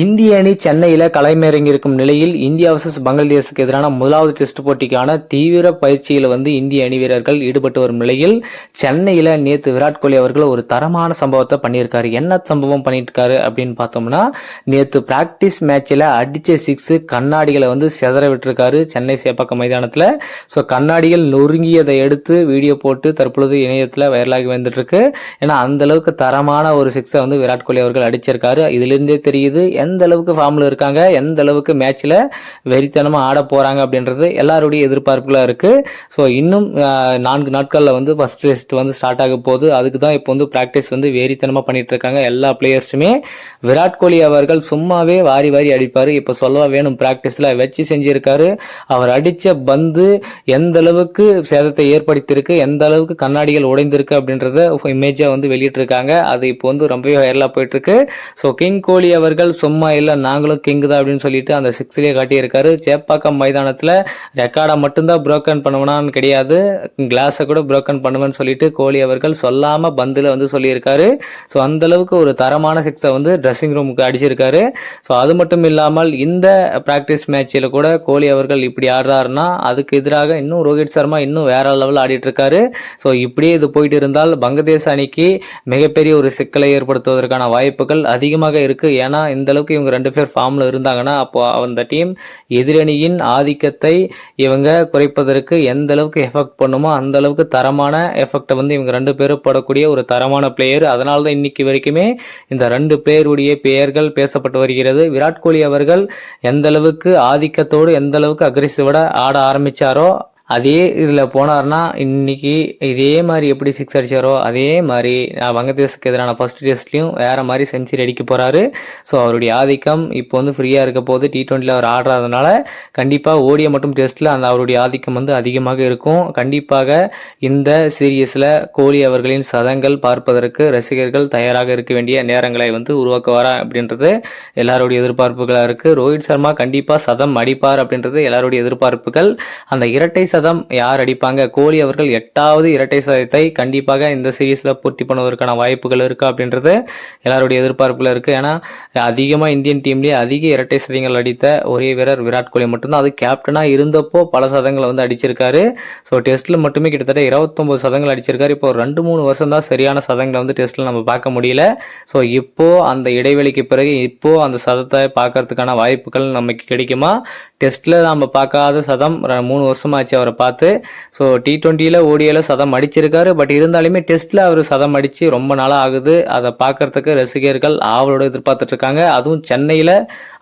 இந்திய அணி சென்னையில் களமிறங்கியிருக்கும் நிலையில் இந்தியா வர்சஸ் பங்களாதேஷுக்கு எதிரான முதலாவது டெஸ்ட் போட்டிக்கான தீவிர பயிற்சியில் வந்து இந்திய அணி வீரர்கள் ஈடுபட்டு வரும் நிலையில் சென்னையில் நேற்று விராட் கோலி அவர்கள் ஒரு தரமான சம்பவத்தை பண்ணியிருக்காரு. என்ன சம்பவம் பண்ணியிருக்காரு அப்படின்னு பார்த்தோம்னா நேற்று பிராக்டிஸ் மேட்ச்சில் அடித்த சிக்ஸு கண்ணாடிகளை வந்து செதற விட்டுருக்காரு சென்னை சேப்பாக்கம் மைதானத்தில். ஸோ கண்ணாடிகள் நொறுங்கியதை எடுத்து வீடியோ போட்டு தற்பொழுது இணையத்தில் வைரலாகி வந்துட்டு இருக்கு ஏன்னா அந்த அளவுக்கு தரமான ஒரு சிக்ஸை வந்து விராட் கோலி அவர்கள் அடிச்சிருக்காரு. இதிலிருந்தே தெரியுது எந்த அளவுக்கு ஃபார்மில் இருக்காங்க எந்த அளவுக்கு மேட்ச்சில் வெறித்தனமாக ஆட போகிறாங்க அப்படின்றது எல்லாருடைய எதிர்பார்ப்புகளாக இருக்குது ஸோ இன்னும் நான்கு நாட்களில் வந்து ஃபஸ்ட் டெஸ்ட் வந்து ஸ்டார்ட் ஆக போகுது. அதுக்கு தான் இப்போ வந்து ப்ராக்டிஸ் வந்து வெறித்தனமாக பண்ணிட்டு இருக்காங்க எல்லா பிளேயர்ஸுமே விராட் கோலி அவர்கள் சும்மாவே வாரி வாரி அடிப்பார். இப்போ சொல்லவா வேணும் ப்ராக்டிஸில் வச்சு செஞ்சுருக்காரு. அவர் அடித்த பந்து எந்த அளவுக்கு சேதத்தை ஏற்படுத்தியிருக்கு எந்த அளவுக்கு கண்ணாடிகள் உடைந்திருக்கு அப்படின்றத இமேஜாக வந்து வெளியிட்டிருக்காங்க. அது இப்போ வந்து ரொம்பவே வைரலாக போயிட்டுருக்கு ஸோ கிங் கோலி அவர்கள் சும்மா இல்லை நாங்களும் கிங் தான் அப்படின்னு சொல்லிட்டு அந்த சிக்ஸ்லேயே காட்டியிருக்காரு. சேப்பாக்கம் மைதானத்தில் ரெக்கார்டை மட்டும்தான் புரோக்கன் பண்ணுவனான்னு கிடையாது. கிளாஸை கூட புரோக்கன் பண்ணுவேன்னு சொல்லிட்டு கோலி அவர்கள் சொல்லாமல் பந்தில் வந்து சொல்லியிருக்காரு. ஸோ அந்த அளவுக்கு ஒரு தரமான சிக்ஸை வந்து ட்ரெஸ்ஸிங் ரூமுக்கு அடிச்சிருக்காரு. ஸோ அது மட்டும் இல்லாமல் இந்த ப்ராக்டிஸ் மேட்ச்சில் கூட கோலி அவர்கள் இப்படி ஆடுறாருன்னா அதுக்கு எதிராக இன்னும் ரோஹித் சர்மா இன்னும் வேற லெவலில் ஆடிட்டு இருக்காரு ஸோ இப்படியே இது போயிட்டு இருந்தால் வங்கதேச அணிக்கு மிகப்பெரிய ஒரு சிக்கலை ஏற்படுத்துவதற்கான வாய்ப்புகள் அதிகமாக இருக்கு. ஏன்னா இந்த அளவுக்கு இவங்க ரெண்டு பேர் ஃபார்மில் இருந்தாங்கன்னா அப்போ அந்த டீம் எதிரணியின் ஆதிக்கத்தை இவங்க குறைப்பதற்கு எந்த அளவுக்கு எஃபெக்ட் பண்ணுமோ அந்த அளவுக்கு தரமான எஃபெக்டை வந்து இவங்க ரெண்டு பேரும் போடக்கூடிய ஒரு தரமான பிளேயர் அதனால தான் இன்னைக்கு வரைக்குமே இந்த ரெண்டு பேருடைய பெயர்கள் பேசப்பட்டு வருகிறது. விராட் கோலி அவர்கள் எந்த அளவுக்கு ஆதிக்கத்தோடு எந்த அளவுக்கு அக்ரெசிவோட ஆட ஆரம்பிச்சாரோ அதே இதில் போனார்னா இன்னைக்கு இதே மாதிரி எப்படி சிக்ஸ் அடிச்சாரோ அதே மாதிரி வங்கதேசத்துக்கு எதிரான ஃபர்ஸ்ட் டெஸ்ட்லேயும் வேறு மாதிரி செஞ்சுரி அடிக்க போகிறாரு ஸோ அவருடைய ஆதிக்கம் இப்போ வந்து ஃப்ரீயாக இருக்க போது டி டுவெண்ட்டியில் அவர் ஆடுறதுனால கண்டிப்பாக ஓடிய மட்டும் டெஸ்ட்டில் அந்த அவருடைய ஆதிக்கம் வந்து அதிகமாக இருக்கும். கண்டிப்பாக இந்த சீரியஸில் கோலி அவர்களின் சதங்கள் பார்ப்பதற்கு ரசிகர்கள் தயாராக இருக்க வேண்டிய நேரங்களை வந்து உருவாக்குவாரா அப்படின்றது எல்லாருடைய எதிர்பார்ப்புகளாக இருக்குது ரோஹித் சர்மா கண்டிப்பாக சதம் அடிப்பார் அப்படின்றது எல்லாருடைய எதிர்பார்ப்புகள். அந்த இரட்டை சதம் யார் அடிப்பாங்க? கோலி அவர்கள் எட்டாவது இரட்டை சதத்தை கண்டிப்பாக இந்த சீரீஸில் பூர்த்தி பண்ணுவதற்கான வாய்ப்புகள் இருக்குது அப்படின்றது எல்லாருடைய எதிர்பார்ப்பில் இருக்குது ஏன்னா அதிகமாக இந்தியன் டீம்லேயே அதிக இரட்டை சதங்கள் அடித்த ஒரே வீரர் விராட் கோலி மட்டும்தான். அது கேப்டனாக இருந்தப்போ பல சதங்களை வந்து அடிச்சிருக்காரு. ஸோ டெஸ்ட்டில் மட்டுமே கிட்டத்தட்ட இருபத்தொம்பது சதங்கள் அடிச்சிருக்காரு. இப்போ ரெண்டு மூணு வருஷம் தான் சரியான சதங்களை வந்து டெஸ்ட்டில் நம்ம பார்க்க முடியல. ஸோ இப்போ அந்த இடைவெளிக்கு பிறகு இப்போ அந்த சதத்தை பார்க்கறதுக்கான வாய்ப்புகள் நமக்கு கிடைக்குமா? டெஸ்ட்டில் நம்ம பார்க்காத சதம் மூணு வருஷமாச்சு அவரை பார்த்து ஸோ டி ட்வெண்ட்டியில் ஓடியில் சதம் அடிச்சிருக்காரு. பட் இருந்தாலுமே டெஸ்ட்டில் அவர் சதம் அடித்து ரொம்ப நாளாக ஆகுது. அதை பார்க்கறதுக்கு ரசிகர்கள் ஆவலோட எதிர்பார்த்துட்டு இருக்காங்க. அதுவும் சென்னையில்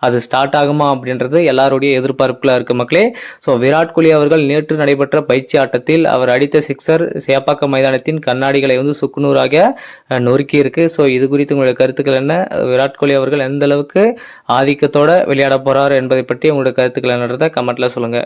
அது ஸ்டார்ட் ஆகுமா அப்படின்றது எல்லாருடைய எதிர்பார்ப்புகளாக இருக்கு மக்களே. ஸோ விராட் கோலி அவர்கள் நேற்று நடைபெற்ற பயிற்சி ஆட்டத்தில் அவர் அடித்த சிக்ஸர் சேப்பாக்கம் மைதானத்தின் கண்ணாடிகளை வந்து சுக்குநூறாக நொறுக்கியிருக்கு. நொறுக்கி இருக்கு ஸோ இது குறித்து உங்களுடைய கருத்துக்கள் என்ன? விராட் கோலி அவர்கள் எந்த அளவுக்கு ஆதிக்கத்தோட விளையாட போகிறார் என்பதை பற்றி உங்களுடைய கருத்துக்கள் என்னன்றதை கமெண்ட்ல சொல்லுங்க.